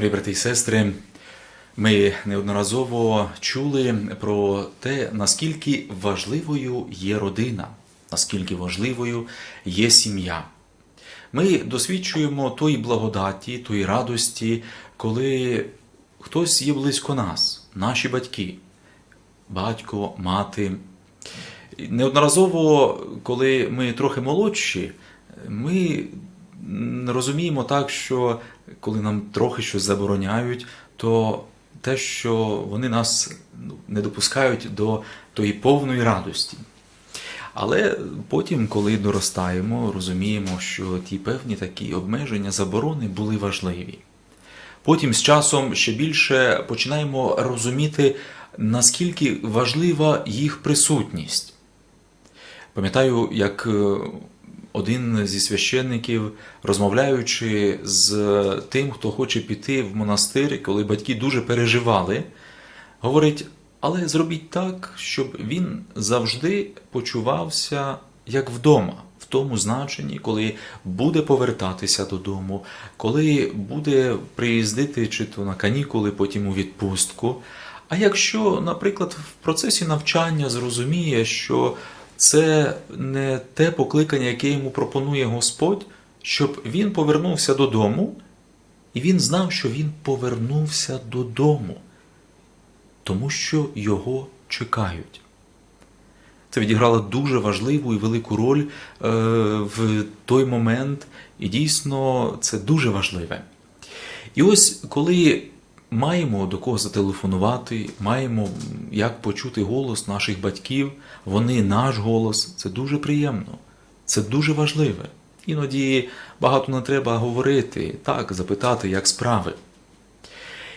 Дорогі брати і сестри, ми неодноразово чули про те, наскільки важливою є родина, наскільки важливою є сім'я. Ми досвідчуємо тої благодаті, тої радості, коли хтось є близько нас, наші батьки, батько, мати. Неодноразово, коли ми трохи молодші, ми розуміємо так, що коли нам трохи щось забороняють, то те, що вони нас ну, не допускають до тої повної радості. Але потім, коли доростаємо, розуміємо, що ті певні такі обмеження, заборони були важливі. Потім з часом ще більше починаємо розуміти, наскільки важлива їх присутність. Пам'ятаю, як е, один зі священників, розмовляючи з тим, хто хоче піти в монастир, коли батьки дуже переживали, говорить: але зробіть так, щоб він завжди почувався як вдома, в тому значенні, коли буде повертатися додому, коли буде приїздити чи то на канікули, потім у відпустку. А якщо, наприклад, в процесі навчання зрозуміє, що це не те покликання, яке йому пропонує Господь, щоб він повернувся додому, і він знав, що він повернувся додому, тому що його чекають. Це відіграло дуже важливу і велику роль е, в той момент, і дійсно це дуже важливе. І ось коли маємо до кого зателефонувати, маємо як почути голос наших батьків, вони наш голос, це дуже приємно, це дуже важливе. Іноді багато не треба говорити, так, запитати, як справи.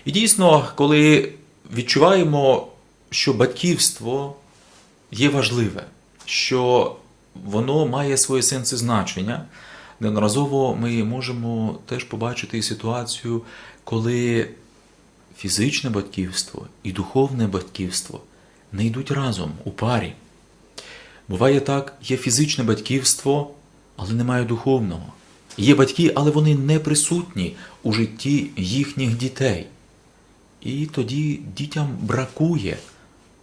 І дійсно, коли відчуваємо, що батьківство є важливе, що воно має своє сенс і значення, неодноразово ми можемо теж побачити ситуацію, коли фізичне батьківство і духовне батьківство не йдуть разом у парі. Буває так, є фізичне батьківство, але немає духовного. Є батьки, але вони не присутні у житті їхніх дітей. І тоді дітям бракує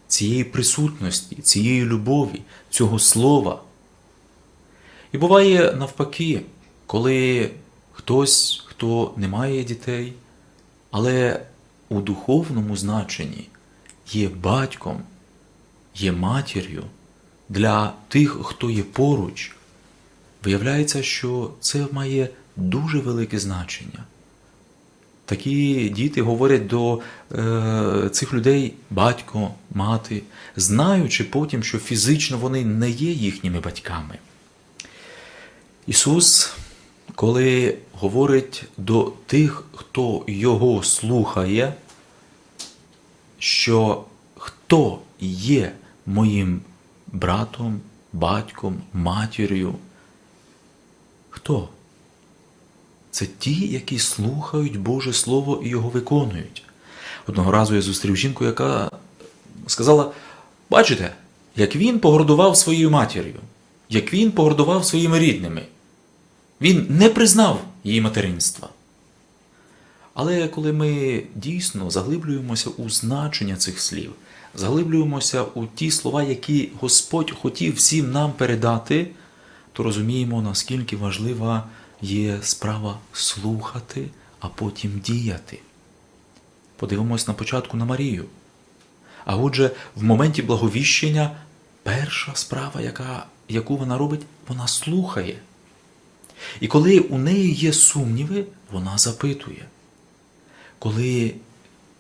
цієї присутності, цієї любові, цього слова. І буває навпаки, коли хтось, хто не має дітей, але у духовному значенні є батьком, є матір'ю для тих, хто є поруч, виявляється, що це має дуже велике значення. Такі діти говорять до е, цих людей батько, мати, знаючи потім, що фізично вони не є їхніми батьками. Ісус, коли говорить до тих, хто Його слухає, що хто є моїм братом, батьком, матір'ю, хто? Це ті, які слухають Боже Слово і його виконують. Одного разу я зустрів жінку, яка сказала: бачите, як він погордував своєю матір'ю, як він погордував своїми рідними. Він не признав її материнства. Але коли ми дійсно заглиблюємося у значення цих слів, заглиблюємося у ті слова, які Господь хотів всім нам передати, то розуміємо, наскільки важлива є справа слухати, а потім діяти. Подивимось на початку на Марію. А отже, в моменті благовіщення перша справа, яка, яку вона робить, вона слухає. І коли у неї є сумніви, вона запитує. Коли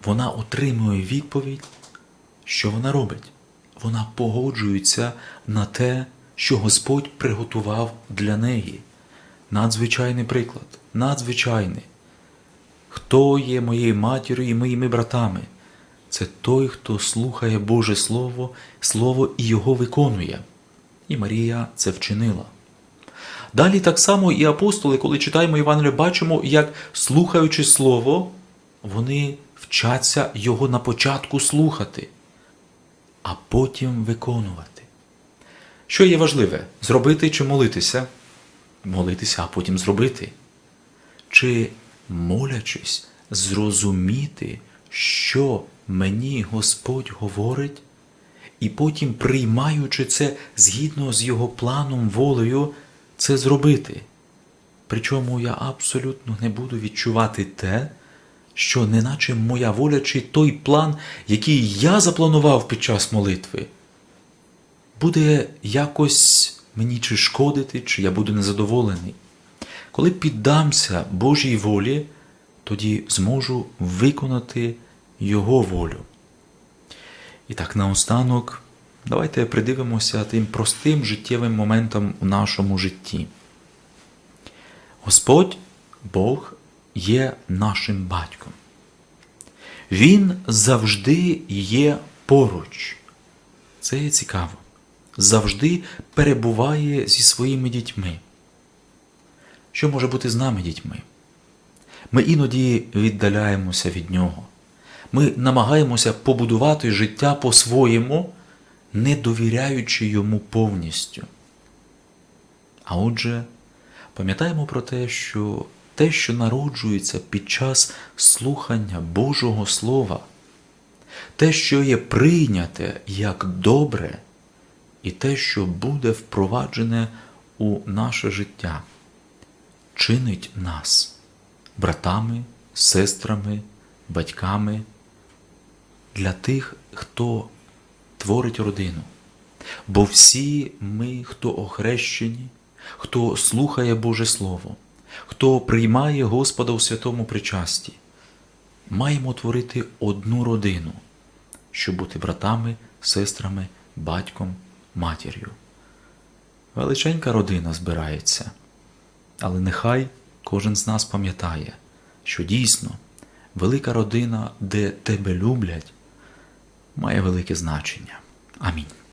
вона отримує відповідь, що вона робить? Вона погоджується на те, що Господь приготував для неї. Надзвичайний приклад, надзвичайний. Хто є моєю матір'ю і моїми братами? Це той, хто слухає Боже Слово, Слово і його виконує. І Марія це вчинила. Далі так само і апостоли, коли читаємо Євангелію, бачимо, як слухаючи Слово, вони вчаться його на початку слухати, а потім виконувати. Що є важливе? Зробити чи молитися? Молитися, а потім зробити. Чи молячись, зрозуміти, що мені Господь говорить, і потім, приймаючи це згідно з його планом, волею, це зробити. Причому я абсолютно не буду відчувати те, що неначе моя воля чи той план, який я запланував під час молитви, буде якось мені чи шкодити, чи я буду незадоволений. Коли піддамся Божій волі, тоді зможу виконати Його волю. І так наостанок, давайте придивимося тим простим життєвим моментам у нашому житті. Господь Бог є нашим батьком. Він завжди є поруч. Це є цікаво. Завжди перебуває зі своїми дітьми. Що може бути з нами дітьми? Ми іноді віддаляємося від нього. Ми намагаємося побудувати життя по-своєму, не довіряючи йому повністю. А отже, пам'ятаємо про те, що те, що народжується під час слухання Божого Слова, те, що є прийняте як добре, і те, що буде впроваджене у наше життя, чинить нас братами, сестрами, батьками для тих, хто творить родину. Бо всі ми, хто охрещені, хто слухає Боже Слово, хто приймає Господа у святому причасті, маємо творити одну родину, щоб бути братами, сестрами, батьком, матір'ю. Величенька родина збирається, але нехай кожен з нас пам'ятає, що дійсно велика родина, де тебе люблять, має велике значення. Амінь.